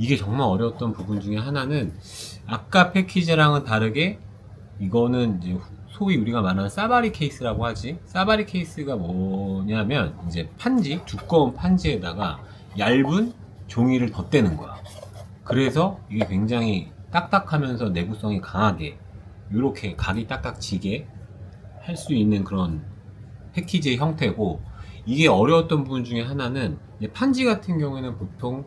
이게 정말 어려웠던 부분 중에 하나는 아까 패키지랑은 다르게 이거는 이제 소위 우리가 말하는 사바리 케이스라고 하지. 사바리 케이스가 뭐냐면 이제 판지, 두꺼운 판지에다가 얇은 종이를 덧대는 거야. 그래서 이게 굉장히 딱딱하면서 내구성이 강하게 이렇게 각이 딱딱 지게 할 수 있는 그런 패키지의 형태고 이게 어려웠던 부분 중에 하나는 판지 같은 경우에는 보통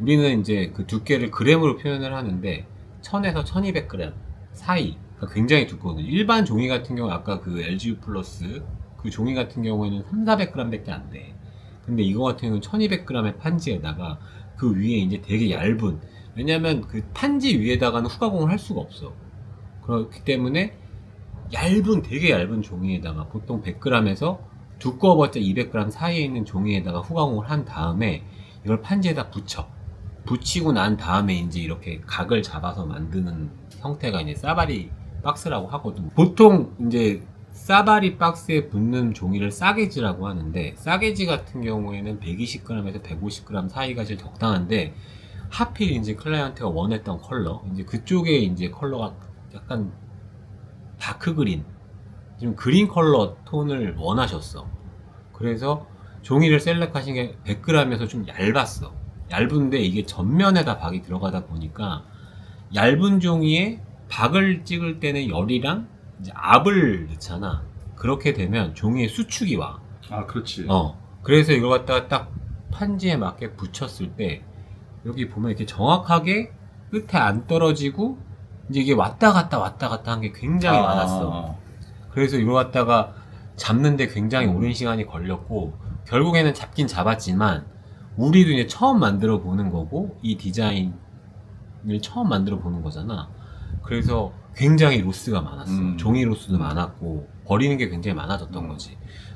우리는 이제 그 두께를 그램으로 표현을 하는데 1000에서 1200g 사이 그러니까 굉장히 두꺼워요. 일반 종이 같은 경우 아까 그 LGU 플러스 그 종이 같은 경우에는 3, 400g 밖에 안 돼. 근데 이거 같은 경우는 1200g의 판지에다가 그 위에 이제 되게 얇은 왜냐면 그 판지 위에다가는 후가공을 할 수가 없어. 그렇기 때문에 얇은 되게 얇은 종이에다가 보통 100g에서 두꺼워봤자 200g 사이에 있는 종이에다가 후가공을 한 다음에 이걸 판지에다 붙여. 붙이고 난 다음에 이제 이렇게 각을 잡아서 만드는 형태가 이제 사바리 박스라고 하거든. 보통 이제 사바리 박스에 붙는 종이를 싸게지라고 하는데 싸게지 같은 경우에는 120g에서 150g 사이가 제일 적당한데 하필 이제 클라이언트가 원했던 컬러 이제 그쪽에 이제 컬러가 약간 다크 그린 좀 그린 컬러 톤을 원하셨어. 그래서 종이를 셀렉하신 게 100g에서 좀 얇았어. 얇은데 이게 전면에다 박이 들어가다 보니까 얇은 종이에 박을 찍을 때는 열이랑 이제 압을 넣잖아. 그렇게 되면 종이에 수축이 와. 아 그렇지. 어. 그래서 이걸 갖다가 딱 판지에 맞게 붙였을 때 여기 보면 이렇게 정확하게 끝에 안 떨어지고 이제 이게 왔다 갔다 왔다 갔다 한 게 굉장히 아, 많았어. 그래서 이걸 갖다가 잡는데 굉장히 오랜 시간이 걸렸고 결국에는 잡긴 잡았지만 우리도 이제 처음 만들어 보는 거고 이 디자인을 처음 만들어 보는 거잖아. 그래서 굉장히 로스가 많았어. 음. 종이 로스도 많았고 버리는 게 굉장히 많아졌던 음. 거지.